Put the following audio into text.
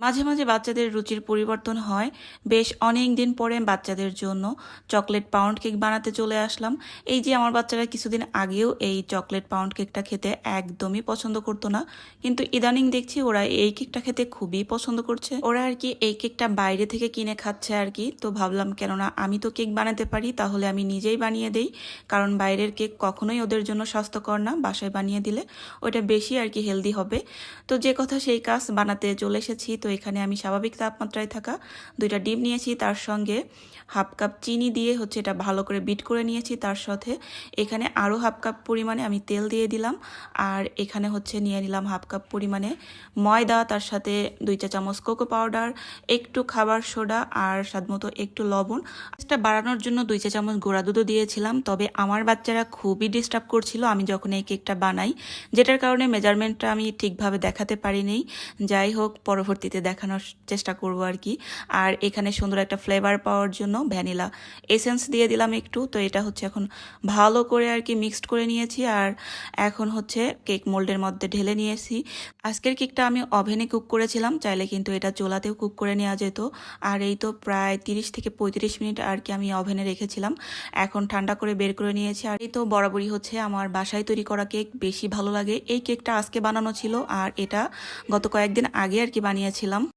মাঝে মাঝে বাচ্চাদের রুচির পরিবর্তন হয়। বেশ অনেক দিন পরে বাচ্চাদের জন্য চকলেট পাউন্ড কেক বানাতে চলে আসলাম। এই যে আমার বাচ্চারা কিছুদিন আগেও এই চকলেট পাউন্ড কেকটা খেতে একদমই পছন্দ করতো না। কিন্তু ইদানিং দেখছি ওরা এই কেকটা খেতে খুবই পছন্দ করছে। ওরা আর কি এই কেকটা বাইরে থেকে কিনে খাচ্ছে আর কি। তো ভাবলাম, কেননা আমি তো কেক বানাতে পারি, তাহলে আমি নিজেই বানিয়ে দেই। কারণ বাইরের কেক কখনোই ওদের জন্য স্বাস্থ্যকর না, বাসায় বানিয়ে দিলে ওটা বেশি আর কি হেলদি হবে। তো যে কথা সেই কাজ বানাতে চলে এসেছি। তো এখানে আমি স্বাভাবিক তাপমাত্রায় থাকা দুইটা ডিম নিয়েছি, তার সঙ্গে হাফ কাপ চিনি দিয়ে হচ্ছে এটা ভালো করে বিট করে নিয়েছি, তার সাথে এখানে আরও হাফ কাপ পরিমাণে আমি তেল দিয়ে দিলাম, আর এখানে হচ্ছে নিয়ে নিলাম হাফ কাপ পরিমাণে ময়দা, তার সাথে দুই চা চামচ কোকো পাউডার, একটু খাবার সোডা, আর স্বাদমতো একটু লবণ। এটা বাড়ানোর জন্য দুই চা চামচ গোড়া দুধও দিয়েছিলাম, তবে আমার বাচ্চারা খুবই ডিস্টার্ব করছিল আমি যখন এই কেকটা বানাই, যেটার কারণে মেজারমেন্টটা আমি ঠিকভাবে দেখাতে পারিনি। যাই হোক, পরবর্তীতে দেখানোর চেষ্টা করব আর কি। আর এখানে সুন্দর একটা ফ্লেভার পাওয়ার জন্য ভ্যানিলা এসেন্স দিয়ে দিলাম একটু। তো এটা হচ্ছে এখন ভালো করে আর কি মিক্সড করে নিয়েছি। আর এখন হচ্ছে কেক মোল্ডের মধ্যে ঢেলে নিয়েছি। আজকের কেকটা আমি ওভেনে কুক করেছিলাম। চাইলে কিন্তু এটা চোলাতেও কুক করে নেওয়া যেত। আর এই তো প্রায় তিরিশ থেকে পঁয়ত্রিশ মিনিট আর কি আমি ওভেনে রেখেছিলাম। এখন ঠান্ডা করে বের করে নিয়েছি। আর এই তো বরাবরই হচ্ছে আমার বাসায় তৈরি করা কেক বেশি ভালো লাগে। এই কেকটা আজকে বানানো ছিল। আর এটা গত কয়েকদিন আগে আর কি বানিয়েছিলাম। দিয়েছিলাম